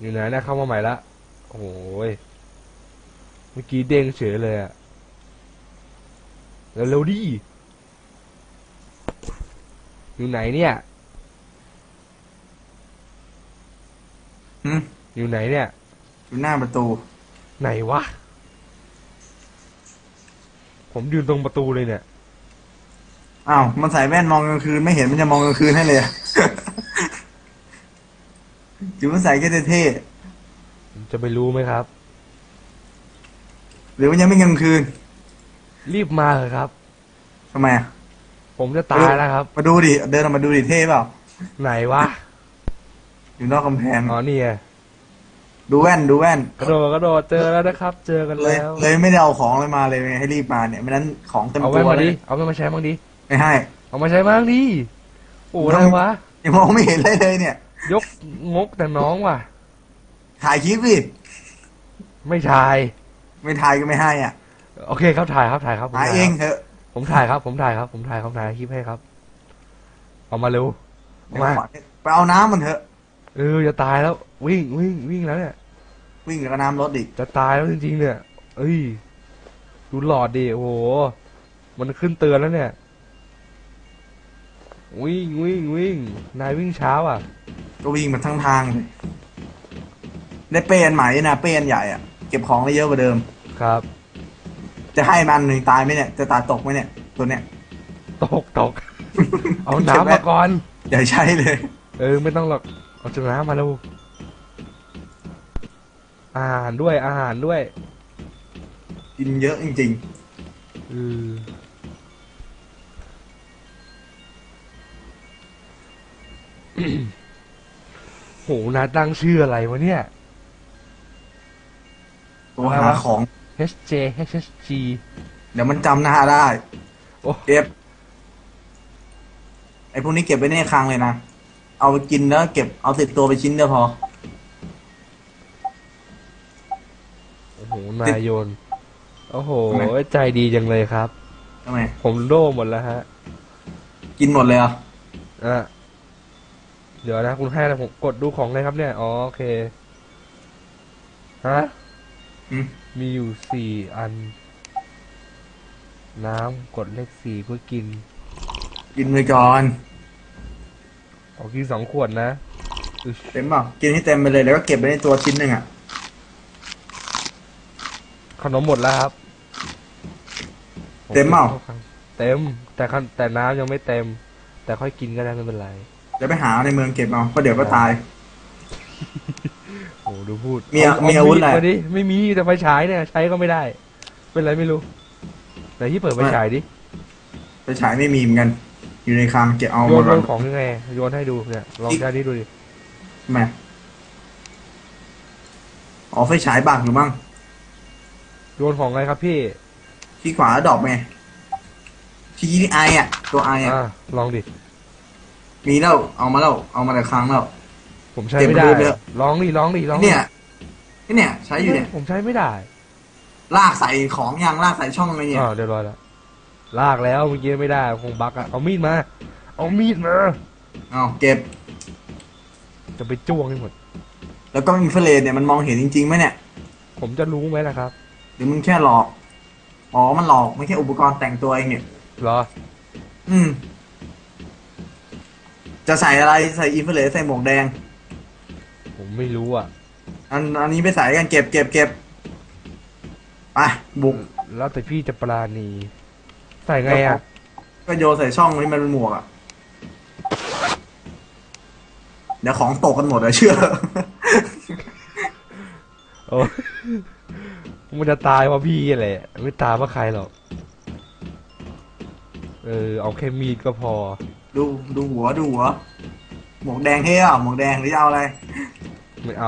อยู่ไหนนะเข้ามาใหม่ละ โอ้โหยเมื่อกี้เด้งเฉยเลยอะเร็วๆดิอยู่ไหนเนี่ยหืมอยู่ไหนเนี่ย อยู่หน้าประตูไหนวะ ผมยืนตรงประตูเลยเนี่ย อ้าวมันใส่แว่นมองกลางคืนไม่เห็นมันจะมองกลางคืนให้เลยอะ จิ๋วมันใส่แค่เท่ผมจะไปรู้ไหมครับๆหรือมันยังไม่กลางคืน รีบมาเถอะครับทำไมอะผมจะตายแล้วครับ มาดูดิ เดินออกมาดูดิเท่เปล่า ไหนวะ อยู่นอกกำแพง อ๋อนี่ไงดูแว่นดูแว่นกระโดดกระโดดเจอแล้วนะครับ เจอกันเลยแล้ว เลยไม่ได้เอาของเลยมาเลยให้รีบมาเนี่ยไม่นั้นของเต็มเอาตัแว่นวมาเลดิยเอาแว่นมาใช้บ้างดิ ไม่ให้ เอามาใช้บ้างดิ โอ้ต้อะไรองวะยังมองไม่เห็นเลยเลยเนี่ย ยกงกแต่น้องว่ะ ถ่ายคลิปดิไม่ถ่าย ไม่ถ่ายก็ไม่ให้อะโอเคครับถ่ายครับถ่ายครับผมถ่ายถ่ายเองครับเถอะผมถ่ายครับ ผมถ่ายครับผมถ่ายผมถ่ายคลิปให้ครับ เอามาเร็วเอามาไปเอาน้ำมันเถอะ เออจะตายแล้ว วิ่งวิ่งวิ่งแล้วเนี่ย วิ่งกับน้ำรถอีกจะตายแล้วจริงๆเนี่ย เอ้ย ดูหลอดดิ โอ้โห มันขึ้นเตือนแล้วเนี่ย วิ่งวิ่งวิ่ง นายวิ่งเช้าอะ ก็วิ่งมาทั้งทางเลยได้เป้อันใหม่นะเป้อันใหญ่อะเก็บของได้เยอะกว่าเดิม ครับ จะให้มันหนึ่งตายไหมเนี่ย จะตายตกไหมเนี่ย ตัวเนี้ย ตกตก เอาน้ำมาก่อน อย่าใช้เลย เออ ไม่ต้องหรอก เอาจากน้ำมาเร็วอาหารด้วยอาหารด้วย กินเยอะจริงเออ โหนาตั้งชื่ออะไรวะเนี่ยๆตัวหาของ HJ HSG เดี๋ยวมันจำหน้าได้ โอ้ เก็บ ไอ้พวกนี้เก็บไว้ในคลังเลยนะ เอาไปกินแล้วเก็บเอาติดตัวไปชิ้นเดียวพอ โอ้โห นายโยน โอ้โห ทำไม ใจดีจังเลยครับ ทำไม ผมโล่หมดแล้วฮะ กินหมดเลยเหรอะ อะ เดี๋ยวนะคุณให้แล้วผมกดดูของเลยครับเนี่ย อ๋อโอเค ฮะมีอยู่สี่อัน น้ำกดเลขสี่เพื่อกินกินไปก่อน เอากินสองขวดนะอึชเต็มเปล่ากินให้เต็มไปเลยแล้วก็เก็บไว้ในตัวชิ้นหนึ่งอะ ขนมหมดแล้วครับเต็มเปล่า เต็ม แต่ขนแต่น้ำยังไม่เต็ม แต่ค่อยกินก็ได้ไม่เป็นไร เดี๋ยวไปหาในเมืองเก็บเอาเพราะเดี๋ยวก็ตาย โอ้ดูพูดมีเมีอาวุธอะไรดมาดิไม่มีแต่ไฟฉายเนี่ย ใช้ก็ไม่ได้ เป็นไรไม่รู้ไหนที่เปิดไฟฉายดิไปฉายไม่มีเหมือนกัน อยู่ในคลังเก็บเอาโยมานก่โยอนนของยังไงโยนให้ดูเนี่ยลองใช้นี้ดูดิทำไมอ๋อไฟฉายบักอยู่มั้งโยนของอะไรครับพี่ที่ขวาดอกไงที่ที่ไออะ ตัวไออะอ่าลองดิ มีแล้ว เอามาแล้ว เอามาแต่ครั้งแล้ว ผมใช้ไม่ได้เก็บไว้ด้วยลองดิลองดิลองดิเนี่ยนี่เนี่ย ใช้อยู่เนี่ย ผมใช้ไม่ได้ลากใส่ของยางลากใส่ช่องอะไรเนี่ย อ่าเรียบร้อยแล้วลากแล้วเมื่อกี้ไม่ได้คงบักอะเอามีดมา เอามีดมาเอาเก็บ จะไปจ้วงให้หมด แล้วก็อินฟราเรดเนี่ยมันมองเห็นจริงๆไหมเนี่ย ผมจะรู้ไหมล่ะครับหรือมันแค่หลอก อ๋อ มันหลอกไม่แค่อุปกรณ์แต่งตัวเองเนี่ย เหรอ อืม จะใส่อะไรใส่อินฟราเรดใส่หมวกแดง ผมไม่รู้อะ อันอันนี้ไปใส่กันเก็บเก็บเก็บไปบุกแล้วแต่พี่จะปราณี ใส่ไงอะ ก็โยนใส่ช่องที่มันเป็นหมวกอะเดี๋ยวของตกกันหมดอะเชื่อ โอ้ยมันจะตายเพราะพี่แหละไม่ตายเพราะใครหรอก เออ เอาแค่มีดก็พอ ดูดูหัวดูหัวหมวกแดงเท่อะหมวกแดงหรือจะเอาอะไร ไม่เอา